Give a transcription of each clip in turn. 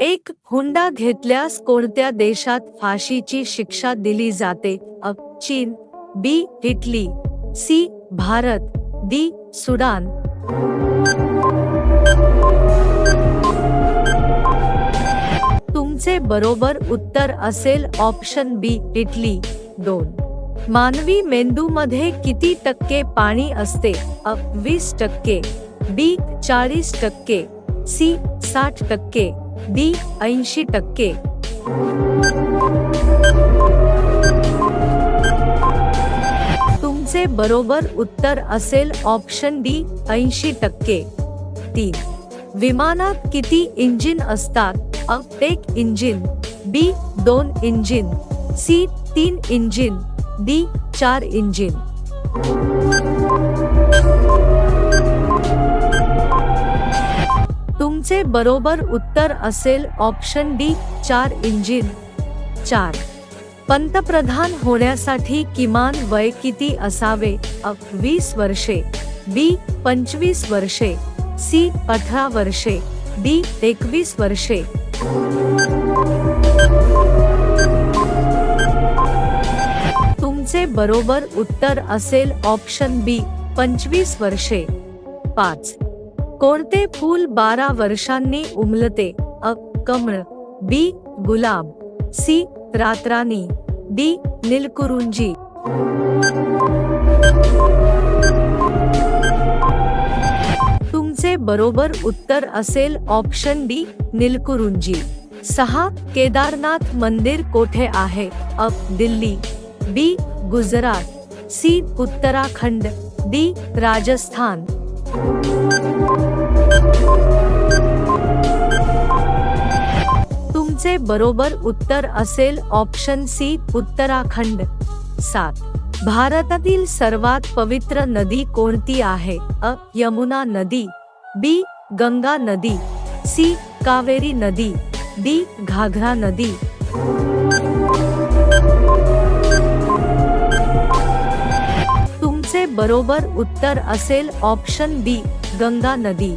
एक हुंडा घेतल्यास कोणत्या देशात फाशीची शिक्षा दिली जाते? अ. चीन. B. Italy. C. Bharat. D. Sudan. तुमचे बरोबर उत्तर असेल ऑप्शन बी इटली. दोन. मानवी मेंदूमध्ये किती टक्के पाणी असते? अ. वीस टक्के. बी. चाळीस टक्के. सी. साठ टक्के. डी ऐंशी टक्के. तुमचे बरोबर उत्तर असेल ऑप्शन डी ऐंशी टक्के. तीन विमानात किती इंजिन असतात? अ एक इंजिन बी दोन इंजिन सी तीन इंजिन डी चार इंजिन. तुमचे बरोबर उत्तर असेल ऑप्शन डी, चार इंजिन. चार. पंतप्रधान होण्यासाठी किमान वय किती असावे? अ वीस वर्षे. बी, पंचवीस वर्षे. सी, अठरा वर्षे. डी, एकवीस वर्षे. तुमचे बरोबर उत्तर असेल ऑप्शन बी, पंचवीस वर्षे. पाच. कोणते फूल बारा वर्षांनी उमलते. अ, कमळ. बी, गुलाब. सी, रातराणी. डी, नीलकुरुंजी. तुमचे बरोबर उत्तर असेल ऑप्शन डी, नीलकुरुंजी. सहा, केदारनाथ मंदिर कोठे आहे? A, Delhi. B, Gujarat. C, Uttarakhand. D, Rajasthan. तुमचे बरोबर उत्तर असेल ऑप्शन सी उत्तराखंड. सात. भारतातील सर्वात पवित्र नदी कोणती आहे? अ. यमुना नदी बी. गंगा नदी सी. कावेरी नदी डी. घाघरा नदी. तुमचे बरोबर उत्तर असेल ऑप्शन बी गंगा नदी.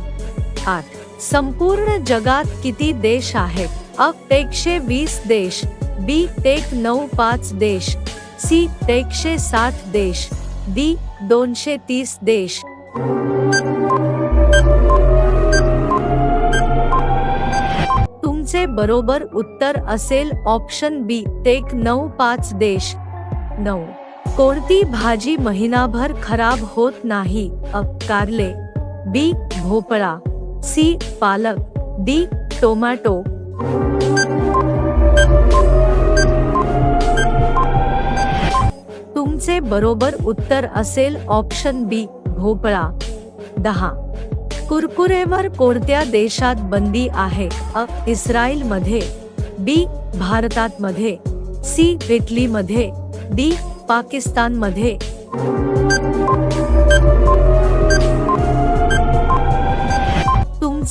आठ संपूर्ण जगात किती देश आहेत? अ एकशे वीस देश, बी टेक नऊ पाच देश, सी एकशे साठ देश, डी दोनशे तीस देश. तुमचे बरोबर उत्तर असेल ऑप्शन बी, टेक नऊ पाच देश. नऊ. कोणती भाजी महिनाभर खराब होत नाही? अ कारले, बी, भोपळा. सी पालक डी टोमॅटो. तुमचे बरोबर उत्तर असेल ऑप्शन बी भोपळा. दहा. कुरकुरेवर कोणत्या देशात बंदी आहे? अ इस्रायलमध्ये बी भारतात मध्ये सी इटली मध्ये डी पाकिस्तानमध्ये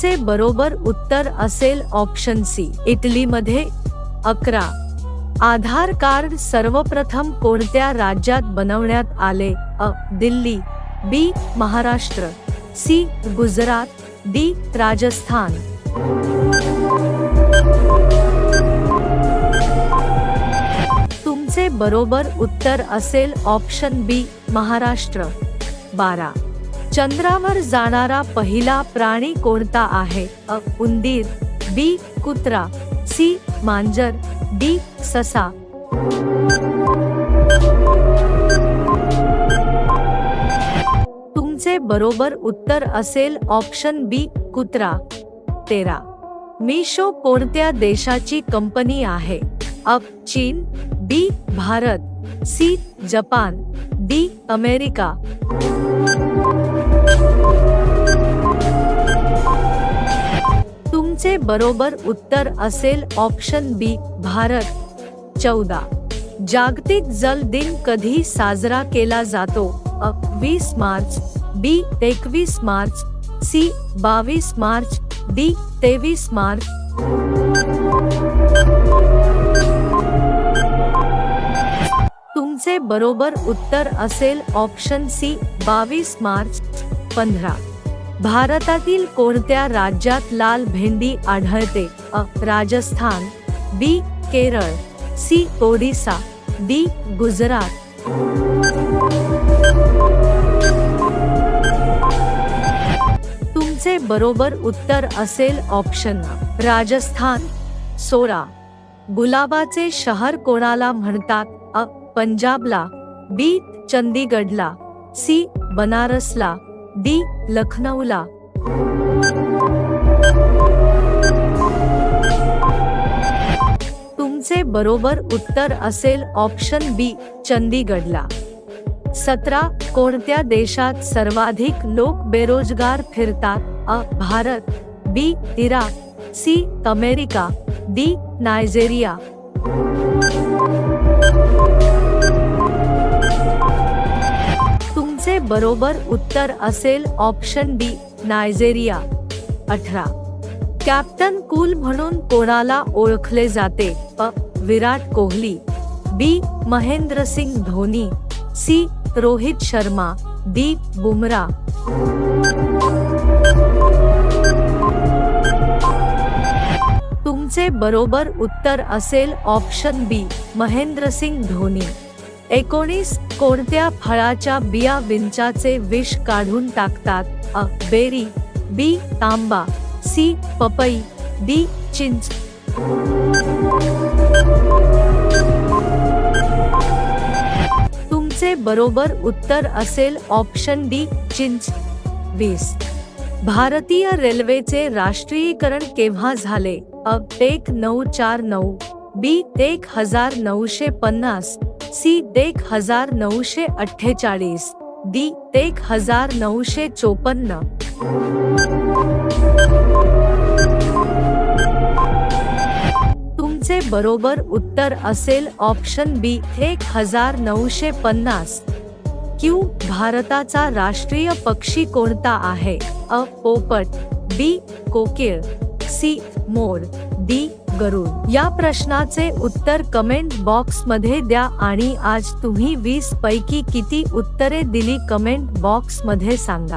याचे बरोबर उत्तर असेल ऑप्शन सी इटली मध्ये अकरा. आधार कार्ड सर्वप्रथम कोणत्या राज्यात बनवण्यात आले? A. Delhi. B. Maharashtra. C. Gujarat. D. Rajasthan. तुमचे बरोबर उत्तर असेल ऑप्शन बी महाराष्ट्र. बारा. चंद्रावर जाणारा पहिला प्राणी कोणता आहे? अ. उंदीर बी. कुत्रा सी. मांजर डी. ससा. तुमचे बरोबर उत्तर असेल ऑप्शन बी कुत्रा. तेरा. मिशो कोणत्या देशाची कंपनी आहे? अ. चीन B. Bharat C. Japan D. America. बरोबर उत्तर असेल ऑप्शन बी भारत. चौदा. जागतिक जल दिन कधी साजरा केला जातो? अ वीस मार्च बी एकवीस मार्च सी बावीस मार्च डी तेवीस मार्च. तुमचे बरोबर उत्तर असेल ऑप्शन सी बावीस मार्च पंधरा. भारतातील कोणत्या राज्यात लाल भेंडी आढळते? A. Rajasthan B. Kerala C. Odisha D. Gujarat. तुमचे बरोबर उत्तर असेल ऑप्शन राजस्थान सोळा गुलाबाचे शहर कोणाला म्हणतात? अ. पंजाबला बी. चंदीगडला सी. बनारसला. डी. लखनौला. तुमचे बरोबर उत्तर असेल ऑप्शन बी चंदीगडला. सतरा कोणत्या देशात सर्वाधिक लोक बेरोजगार फिरतात? अ Bharat. B Iraq. C America. D Nigeria. बरोबर उत्तर असेल ऑप्शन बी नायजेरिया अठरा. कॅप्टन कूल म्हणून कोणाला ओळखले जाते? A Virat Kohli. B Mahendra Singh Dhoni. C Rohit Sharma. D Bumrah तुमचे बरोबर उत्तर असेल ऑप्शन बी महेंद्रसिंग धोनी. एकोणीस कोणत्या फळाच्या बिया विंचाचे विष काढून टाकतात? अ. Berry B. तांबा सी. पपई डी. चिंच. तुमचे बरोबर उत्तर असेल ऑप्शन डी चिंच. वीस. भारतीय रेल्वेचे राष्ट्रीयकरण केव्हा झाले? अ. एक नऊ चार नऊ बी. एक हजार नऊशे पन्नास सी एक हजार नऊशे अठ्ठेचाळीस डी एक हजार नऊशे चोपन्न. तुमचे बरोबर उत्तर असेल ऑप्शन बी एक हजार नऊशे पन्नास. क्यू भारताचा राष्ट्रीय पक्षी कोणता आहे? अ पोपट बी कोकिळ सी मोर डी गरुड. या प्रश्नाचे उत्तर कमेंट बॉक्समध्ये द्या आणि आज तुम्ही वीस पैकी किती उत्तरे दिली कमेंट बॉक्समध्ये सांगा.